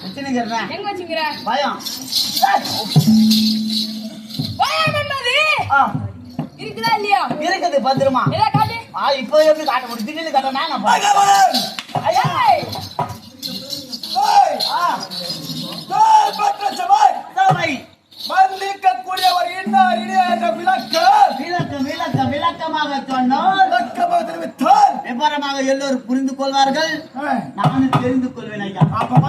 வச்சுனுங்கிறேன் எங்க வச்சுக்கிற பயம். பயம் என்னது? இருக்குதா இல்லையா? இருக்குது பத்திரமா. எதா காட்டு? ஆ இப்போ எப்படி காட்ட முடியும்? திடீர்னு காட்ட நான் பாருங்க பகவான் ஐயா. ஏய், ஏய், ஆ. ஏய், பற்ற சபாய் சபை. மன்னிக்கக்கூடிய ஒரு இன்னார் இனிய என்ற விளக்கம். விளக்கம் விளக்கம் விளக்கமாக சொன்னோம் விளக்கமாக தெரிவித்தால் விவரமாக எல்லோரும் புரிந்து கொள்வார்கள். நானும் தெரிந்து கொள்வேன் ஐயா. அப்ப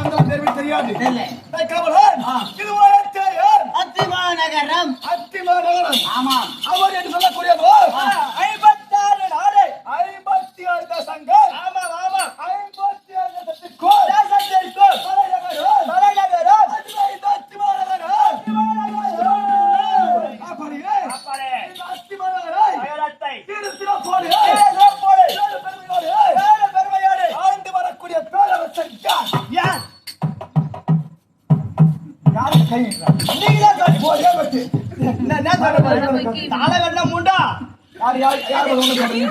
ஏய், கமலன். இது ஒரு அத்தியாயம். அத்திமா நகரம் அத்திமா நகரம். ஆமாம் தலை வெட்டினா முண்டா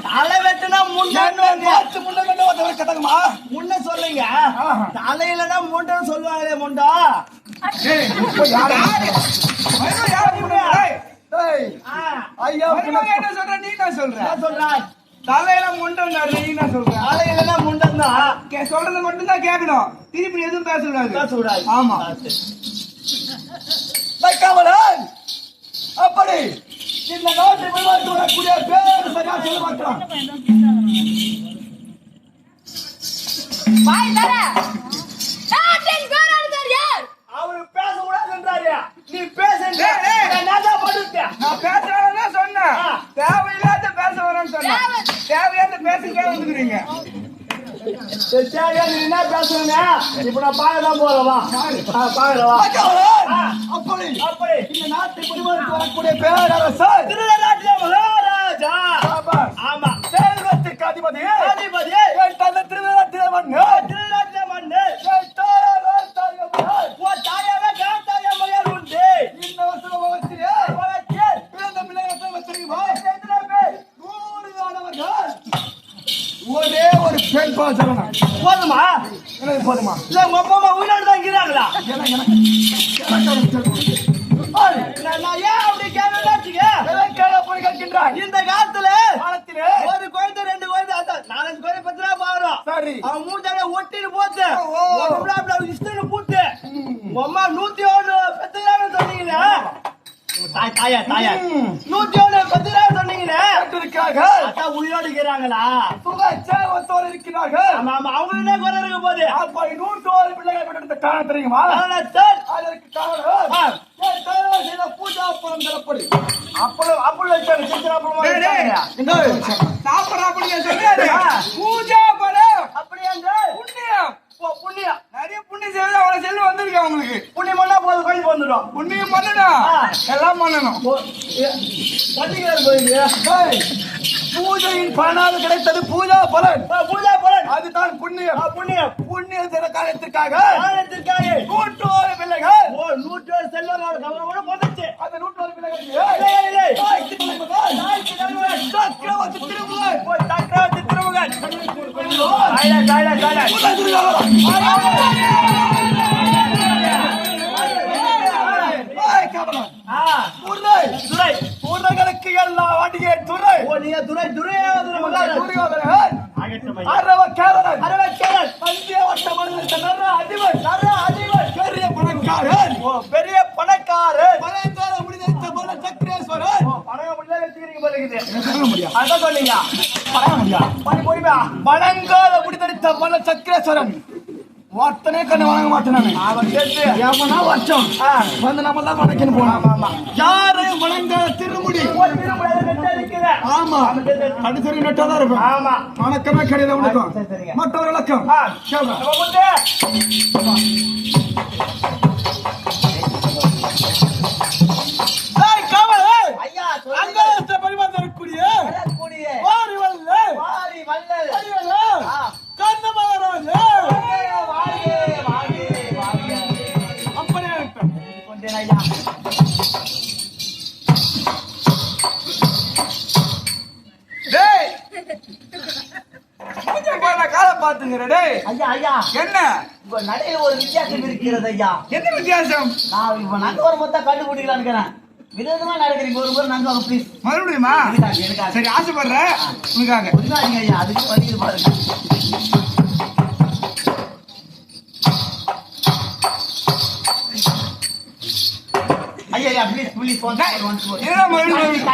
தலை வெட்டினா முண்டான்னு முன்ன கண்டு முன்ன சொல்லுங்க தலையிலனா முண்டன்னு சொல்லுவாங்களே முண்டா யாரு? யாரு ஆ, என்ன சொல்ற நீ என்ன சொல்ற சொல்றாய் தலையில முண்டன்னாரு நீ என்ன சொல்ற தலையிலனா தான் கே- சொல்றது மட்டும் தான் கேட்கணும் திருப்பி எதுவும் பேசக்கூடாது பேசக்கூடாது ஆமா வைக்காமலன். அப்படி இந்த நாட்டை விளையாட்டு வரக்கூடிய பேர் சரியா சொல்ல மாட்டான் வாய் தர சரியா நீ என்ன பேசுறீங்க? இப்ப நான் பார்க்கலாம் போறவா. ஆ. அப்படி. அப்படி. இந்த நாட்டை விளையாட்டு வரக்கூடிய பேரரசன் திருநாட்டிய மகாராஜா. ஆமா. செல்வத்திற்கு அதிபதி. அதிபதி. என் தந்தை திருநாட்டிய மண்ணு திருநாட்டிய எனக்கு போதுமா. இல்ல உங்க அப்பா அம்மா உயிரோடு தான் இருக்கிறாங்களா? நான் ஏன் அப்படி கேட்கலாச்சுங்க போய் கேட்கின்றாய். இந்த காலத்துல காலத்திலே ஒரு குழந்தை ரெண்டு குழந்தை நாலஞ்சு குழந்தை பத்து ரூபா பாக்குறோம் சரி. அவன் மூஞ்சால போத்து அவன் இஷ்டம்னு பூத்து உங்க அம்மா நூத்தி ஒண்ணு பெத்துறான்னு சொன்னீங்களே? தாய் தாயா தாயா. நூத்தி ஒண்ணு பெத்துறான்னு சொன்னீங்களே? கேட்டிருக்கிறார்கள் அதான் உயிரோடு இருக்கிறாங்களா? சேவத்தோடு இருக்கிறார்கள். ஆமா அவங்களுக்கு என்ன குறை இருக்க போகுது அப்ப நூற்றோரு பிள்ளைகள் பெற்றெடுத்த காரணம் தெரியுமா? அதற்கு காரணம் செய்த பூஜா பலம் தரப்படி. பூஜா பலம் அப்படி என்றால் புண்ணியம். நிறைய புண்ணியம் செய்வது அவ்வளவு செல்வம் வந்திருக்கு உங்களுக்கு? புண்ணியம் பண்ணா போதும் கோயில் வந்துடும். புண்ணியம் பண்ணணும். எல்லாம் பண்ணணும். பூஜையின் பலனாக கிடைத்தது பூஜா பலன். பூஜா பலன். அதுதான் புண்ணியம். புண்ணியம். புண்ணிய தின காலத்திற்காக காரணத்திற்காக. நூற்றோரு பிள்ளைகள். ஓ நூற்றி ஒரு செல்வரோட கவனோட போட்டுச்சு. அந்த நூற்றோரு பிள்ளைகள். சக்கரவர்த்தி திருமகன். ஓ, சக்கரவர்த்தி திருமகன் தாய்ல, தாய்ல, தாய்ல. அரவ கேரளன். பந்திய வட்ட மனிதன் நர அதிபன் நர அதிபன். பெரிய பணக்காரன். ஓ, பெரிய பணக்காரர் பழங்கால முடிந்த பல சக்கரேஸ்வரன். ஓ, பணம் முடியல வச்சுக்கிறீங்க போல பண்ணி சக்கரேஸ்வரன். ஒருத்தனே கண்ணு வணங்க மாட்டேன் அவன் கேட்டு எவனா. வந்து நம்ம தான் வணக்கின்னு போனோம் யாரையும் வணங்காத திருமுடி. ஆமா. அடிச்சரி நட்டாதான் இருக்கும். ஆமா. வணக்கமே கிடையாது. உனக்கும் மற்றவர் விளக்கம் ஐயா ஐயா. என்ன? இப்ப நடையில ஒரு வித்தியாசம் இருக்கிறது ஐயா. என்ன வித்தியாசம்? நான் இப்ப நங்க வர மொத்தம் கண்டுபிடிக்கலான்னு இருக்கிறேன் விதவிதமா நடக்கிறீங்க ஒரு பேர் நங்க வாங்க ப்ளீஸ் மறுபடியுமா? சரி ஆசைப்படுற? உனக்காக. புரியாதீங்க ஐயா. அதுக்கு வலிக்குது பாருங்க. ஐயா ஐயா please please once more once more என்னடா மறுபடியும்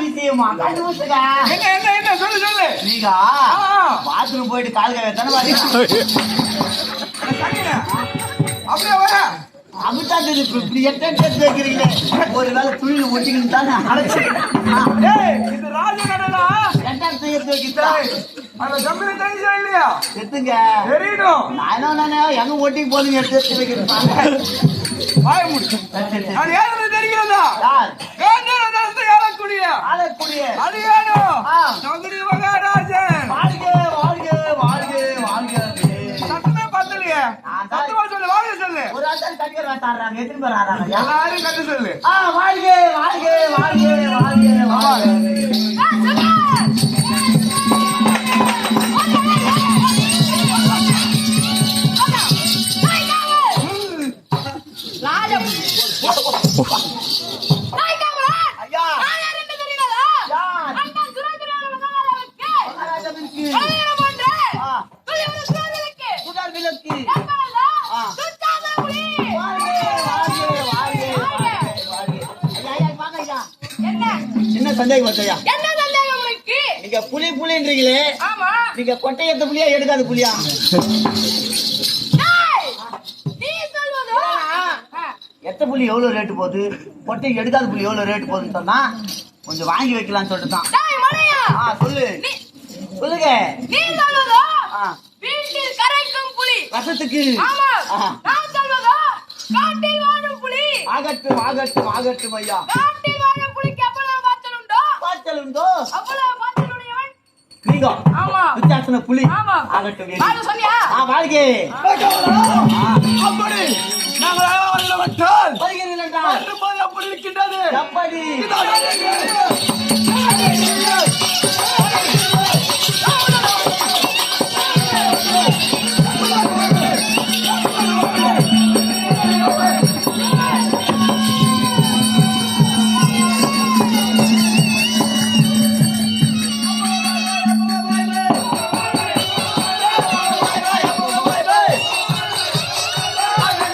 விஷயமா கண்டுபிடிச்சுக்கா என்ன என்ன என்ன? சொல்லு சொல்லு. நீங்க. பாத்ரூம் போயிட்டு கால் கழுவ தானே அப்படியே வர. அமிர்தான் தெரியும் இப்படி ஒரு வேலை துணியில ஒட்டிக்கணும் தானே அடைச்சு இது ராஜ நடனா எட்டாயிரத்தி எடுத்து வைக்கிறா அந்த கம்பெனி தெரிஞ்சா இல்லையா எத்துங்க. தெரியணும் நான் என்ன நானே எங்க ஓட்டி போதுங்க எடுத்து எடுத்து வைக்கிறேன். வாய முடி. அது ஏதாவது தெரிகிறதா? ஆளக்கூடிய. அடியானோ ஆ. நகரி மகாராஜன். வாழ்க வாழ்க வாழ்க வாழ்க. சத்தமே பத்தலையே. அதான். சத்தமா சொல்லு வாங்க சொல்லு. ஒரு எத்தனை பேர் ஆடுறாங்க எல்லாரும் கட்டு சொல்லு. ஆ வாழ்க வாழ்க வாழ்க வாழ்க வாழ்க. என்ன? சந்தேகம் ஐயா? நீங்க புலி புலின்றீங்களே. நீங்க கொட்டையத்த புலியா எடுக்காத புலியா? எத்த புலி எவ்வளவு ரேட்டு போகுது? கொட்டை எடுக்காத புலி எவ்வளவு ரேட்டு போகுதுன்னு சொன்னா கொஞ்சம் வாங்கி வைக்கலாம்னு சொல்லிட்டு தான் ஆ சொல்லு. சொல்லுங்க. ரசத்துக்கு ஆகட்டும் ஆகட்டும் ஆகட்டும் ஐயா. பாய்ச்சல் உண்டோ? வித்தியாசன புலி. ஆகட்டும் வாங்க சொன்னியா ஆ வாழ்கே அப்படி. நாங்கள் வந்தவற்றால் வருகிறீர்கள். என்றால் அப்படி இருக்கின்றது. எப்படி.